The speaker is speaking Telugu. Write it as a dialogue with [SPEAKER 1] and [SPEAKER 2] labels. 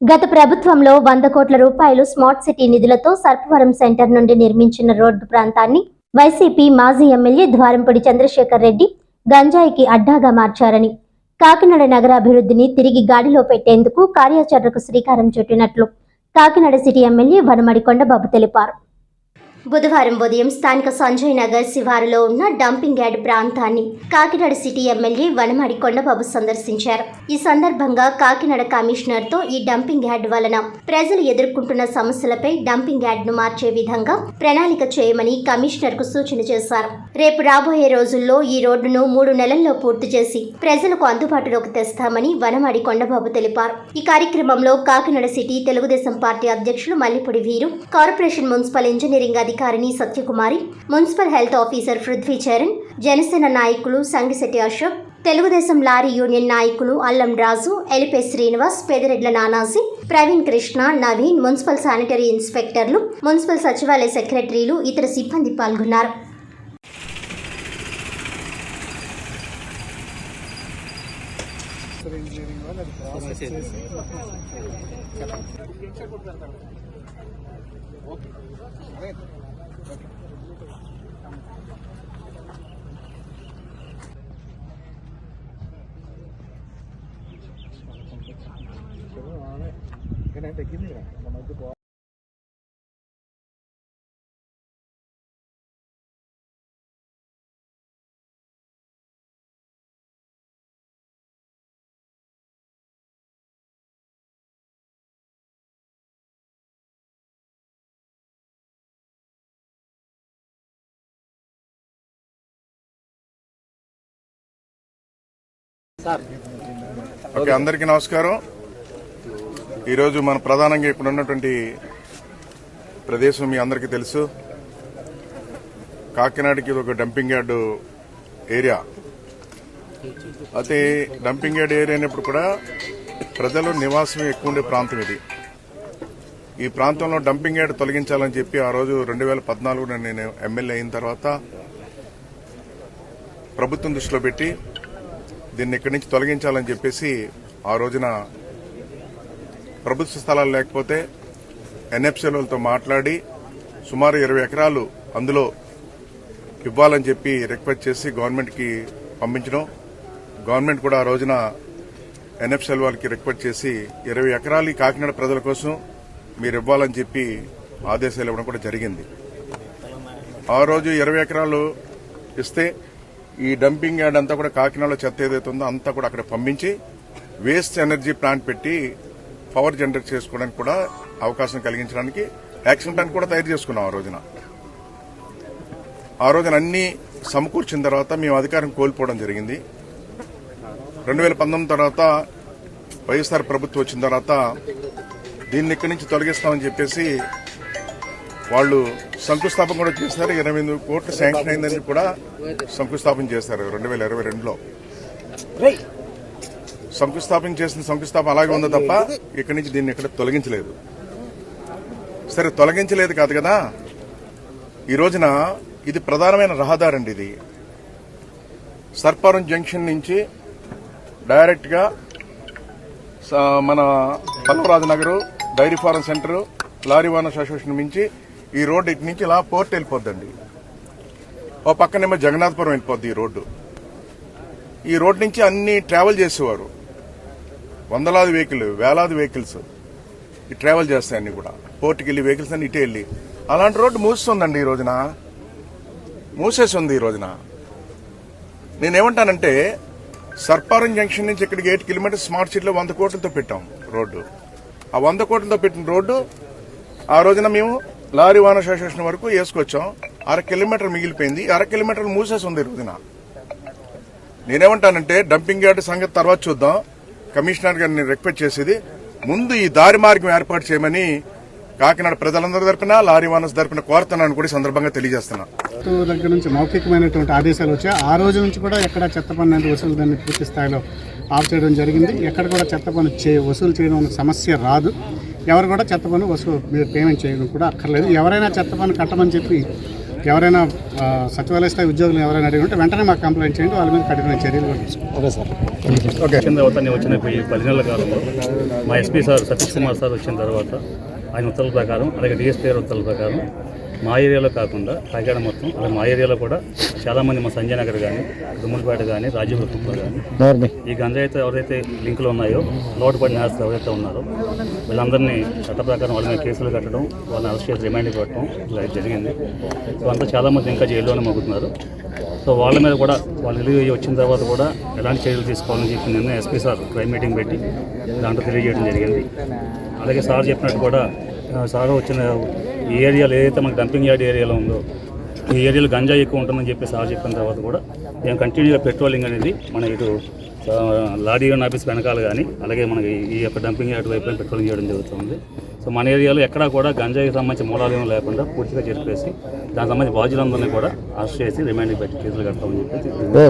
[SPEAKER 1] గత ప్రభుత్వంలో వంద కోట్ల రూపాయలు స్మార్ట్ సిటీ నిధులతో సర్పవరం సెంటర్ నుండి నిర్మించిన రోడ్డు ప్రాంతాన్ని వైసీపీ మాజీ ఎమ్మెల్యే ద్వారంపూడి చంద్రశేఖర్ రెడ్డి గంజాయికి అడ్డాగా మార్చారని. కాకినాడ నగరాభివృద్ధిని తిరిగి గాడిలో పెట్టేందుకు కార్యాచరణకు శ్రీకారం చుట్టినట్లు కాకినాడ సిటీ ఎమ్మెల్యే వనమడి కొండబాబు తెలిపారు. బుధవారం ఉదయం స్థానిక సంజయ్ నగర్ శివారులో ఉన్న డంపింగ్ యార్డ్ ప్రాంతాన్ని కాకినాడ సిటీ ఎమ్మెల్యే వనమాడి కొండబాబు సందర్శించారు. ఈ సందర్భంగా కాకినాడ కమిషనర్తో ఈ డంపింగ్ యార్డ్ వలన ప్రజలు ఎదుర్కొంటున్న సమస్యలపై డంపింగ్ యార్డ్ను మార్చే విధంగా ప్రణాళిక చేయమని కమిషనర్కు సూచన చేశారు. రేపు రాబోయే రోజుల్లో ఈ రోడ్డును మూడు నెలల్లో పూర్తి చేసి ప్రజలకు అందుబాటులోకి తెస్తామని వనమాడి కొండబాబు తెలిపారు. ఈ కార్యక్రమంలో కాకినాడ సిటీ తెలుగుదేశం పార్టీ అధ్యక్షులు మల్లిపూడి వీరు కార్పొరేషన్ మున్సిపల్ ఇంజనీరింగ్ అధికారిని Satyakumari municipal health officer Prithvi Charan Janasena నాయకులు సంగిశెట్టి అశోక్ తెలుగుదేశం లారీ యూనియన్ నాయకులు అల్లం రాజు ఎలిపే శ్రీనివాస్ పెదిరెడ్ల నానాజీ ప్రవీణ్ కృష్ణ నవీన్ మున్సిపల్ శానిటరీ ఇన్స్పెక్టర్లు మున్సిపల్ సచివాలయ సెక్రటరీలు ఇతర సిబ్బంది పాల్గొన్నారు.
[SPEAKER 2] cái này để kiếm gì này mà nó cứ có okay అందరికీ నమస్కారం. ఈరోజు మన ప్రధానంగా ఇక్కడ ఉన్నటువంటి ప్రదేశం మీ అందరికీ తెలుసు. కాకినాడకి ఇది ఒక డంపింగ్ యార్డు ఏరియా. అయితే డంపింగ్ యార్డ్ ఏరియా అయినప్పుడు కూడా ప్రజలు నివాసం ఎక్కువ ఉండే ప్రాంతం ఇది. ఈ ప్రాంతంలో డంపింగ్ యార్డ్ తొలగించాలని చెప్పి ఆ రోజు రెండు వేల పద్నాలుగులో నేను ఎమ్మెల్యే అయిన తర్వాత ప్రభుత్వం దృష్టిలో పెట్టి దీన్ని ఇక్కడి నుంచి తొలగించాలని చెప్పేసి ఆ రోజున ప్రభుత్వ స్థలాలు లేకపోతే ఎన్ఎఫ్సీలతో మాట్లాడి సుమారు ఇరవై ఎకరాలు అందులో ఇవ్వాలని చెప్పి రిక్వెస్ట్ చేసి గవర్నమెంట్కి పంపించడం. గవర్నమెంట్ కూడా ఆ రోజున ఎన్ఎఫ్సీఎల్ వాళ్ళకి రిక్వెస్ట్ చేసి ఇరవై ఎకరాలు కాకినాడ ప్రజల కోసం మీరు ఇవ్వాలని చెప్పి ఆదేశాలు ఇవ్వడం కూడా జరిగింది. ఆ రోజు ఇరవై ఎకరాలు ఇస్తే ఈ డంపింగ్ యార్డ్ అంతా కూడా కాకినాడలో చెత్త ఏదైతే ఉందో అంతా కూడా అక్కడ పంపించి వేస్ట్ ఎనర్జీ ప్లాంట్ పెట్టి పవర్ జనరేట్ చేసుకోవడానికి కూడా అవకాశం కలిగించడానికి యాక్షన్ ప్లాన్ కూడా తయారు చేసుకున్నాం ఆ రోజున. ఆ రోజున అన్ని సమకూర్చిన తర్వాత మేము అధికారం కోల్పోవడం జరిగింది. రెండు వేల పంతొమ్మిది తర్వాత వైఎస్ఆర్ ప్రభుత్వం వచ్చిన తర్వాత దీన్ని ఇక్కడి నుంచి తొలగిస్తామని చెప్పేసి వాళ్ళు శంకుస్థాపన కూడా చేశారు. ఇరవై ఎనిమిది కోట్లు శాంక్షన్ అయిందని కూడా శంకుస్థాపన చేశారు రెండు వేల ఇరవై రెండులో. శంకుస్థాపన చేసిన శంకుస్థాపన అలాగే ఉంది తప్ప ఇక్కడి నుంచి దీన్ని ఇక్కడ తొలగించలేదు. సరే తొలగించలేదు కాదు కదా? ఈ రోజున ఇది ప్రధానమైన రహదారి అండి ఇది. సర్పారం జంక్షన్ నుంచి డైరెక్ట్గా స- మన Pallavaraju Nagar dairy farm centre lorry owners association నుంచి ఈ రోడ్డు ఇటు నుంచి ఇలా పోర్ట్ వెళ్ళిపోద్దండి. ఓ పక్కనేమో జగన్నాథపురం వెళ్ళిపోద్ది ఈ రోడ్డు. ఈ రోడ్డు నుంచి అన్ని ట్రావెల్ చేసేవారు. వందలాది వెహికల్ వేలాది వెహికల్స్ ఈ ట్రావెల్ చేస్తాయి అన్ని కూడా. పోర్టుకి వెళ్ళి వెహికల్స్ అన్ని ఇటే వెళ్ళి. అలాంటి రోడ్డు మూస్తుందండి ఈ రోజున. మూసేసి ఉంది ఈ రోజున. నేనేమంటానంటే సర్పారం జంక్షన్ నుంచి ఇక్కడికి ఎయిట్ కిలోమీటర్స్ స్మార్ట్ సిటీలో వంద కోట్లతో పెట్టాం రోడ్డు. ఆ వంద కోట్లతో పెట్టిన రోడ్డు ఆ రోజున మేము లారీ వాన అసోసియేషన్ వరకు వేసుకొచ్చాం. అర కిలోమీటర్ మిగిలిపోయింది. అర కిలోమీటర్ మూసేసి ఉంది రోజున నేనేమంటానంటే డంపింగ్ యార్డ్ సంగతి తర్వాత చూద్దాం. కమిషనర్ గారిని రిక్వెస్ట్ చేసేది ముందు ఈ దారి మార్గం ఏర్పాటు చేయమని కాకినాడ ప్రజలందరి తరపున లారీ వానస్ తరపున కోరుతున్నాను కూడా ఈ సందర్భంగా తెలియజేస్తున్నాను
[SPEAKER 3] ప్రభుత్వం దగ్గర నుంచి మౌఖికమైనటువంటి ఆదేశాలు వచ్చాయి. ఆ రోజు నుంచి కూడా ఎక్కడ చెత్త పన్ను అనేది వసూలు దాన్ని పూర్తి స్థాయిలో ఆఫ్ చేయడం జరిగింది. ఎక్కడ కూడా చెత్త పన్ను చే వసూలు చేయడం సమస్య రాదు. ఎవరు కూడా చెత్త పన్ను వసూలు మీరు పేమెంట్ చేయడం కూడా అక్కర్లేదు. ఎవరైనా చెత్త పన్ను కట్టమని చెప్పి ఎవరైనా సచివాలయ స్థాయి ఉద్యోగులు ఎవరైనా అడిగి ఉంటే వెంటనే మాకు కంప్లైంట్ చేయండి. వాళ్ళ మీద కఠిన చర్యలు కూడా
[SPEAKER 4] వచ్చిన తర్వాత నేను వచ్చిన ఈ పది నెలల కాలంలో మా SP sir Satish Kumar sir వచ్చిన తర్వాత ఆయన ఉత్తర్వుల ప్రకారం అలాగే డిఎస్పీ గారి ఉత్తర్వుల ప్రకారం మా ఏరియాలో కాకుండా కాకినాడ మొత్తం అలాగే మా ఏరియాలో కూడా చాలామంది మా సంజయ్ నగర్ కానీ దుమ్ములపేట కానీ రాజీవ్ కుప్పం కానీ ఈ గంజాయితో ఎవరైతే లింకులు ఉన్నాయో లోటు పడిన నేరస్తులు ఎవరైతే ఉన్నారో వీళ్ళందరినీ చట్ట ప్రకారం వాళ్ళ మీద కేసులు కట్టడం వాళ్ళని అరెస్ట్ చేసి రిమాండ్ పెట్టడం ఇలా జరిగింది. సో అంతా చాలామంది ఇంకా జైల్లోనే మగ్గుతున్నారు. సో వాళ్ళ మీద కూడా వాళ్ళు రిలీవ్ అయ్యి వచ్చిన తర్వాత కూడా ఎలాంటి చర్యలు తీసుకోవాలని చెప్పి నిన్న ఎస్పీ సార్ క్రైమ్ మీటింగ్ పెట్టి దాంట్లో తెలియజేయడం జరిగింది. అలాగే సార్ చెప్పినట్టు కూడా ఆ, వచ్చిన ఈ ఏరియాలో ఏదైతే మనకి డంపింగ్ యార్డ్ ఏరియాలో ఉందో ఈ ఏరియాలో గంజాయి ఎక్కువ ఉంటుందని చెప్పి సార్ చెప్పిన తర్వాత కూడా మేము కంటిన్యూగా పెట్రోలింగ్ అనేది మన ఇటు ఆ, లారీ ఆఫీస్ వెనకాల కానీ అలాగే మనకి ఈ యొక్క డంపింగ్ యార్డ్ వైపు పెట్రోలింగ్ చేయడం జరుగుతుంది. సో మన ఏరియాలో ఎక్కడా కూడా గంజాయికి సంబంధించిన మూలాలు ఏమీ లేకుండా పూర్తిగా చెప్పేసి దానికి సంబంధించి బాధ్యులందరినీ కూడా అరెస్ట్ చేసి రిమైండింగ్ పెట్టి కేసులు కడతామని చెప్పి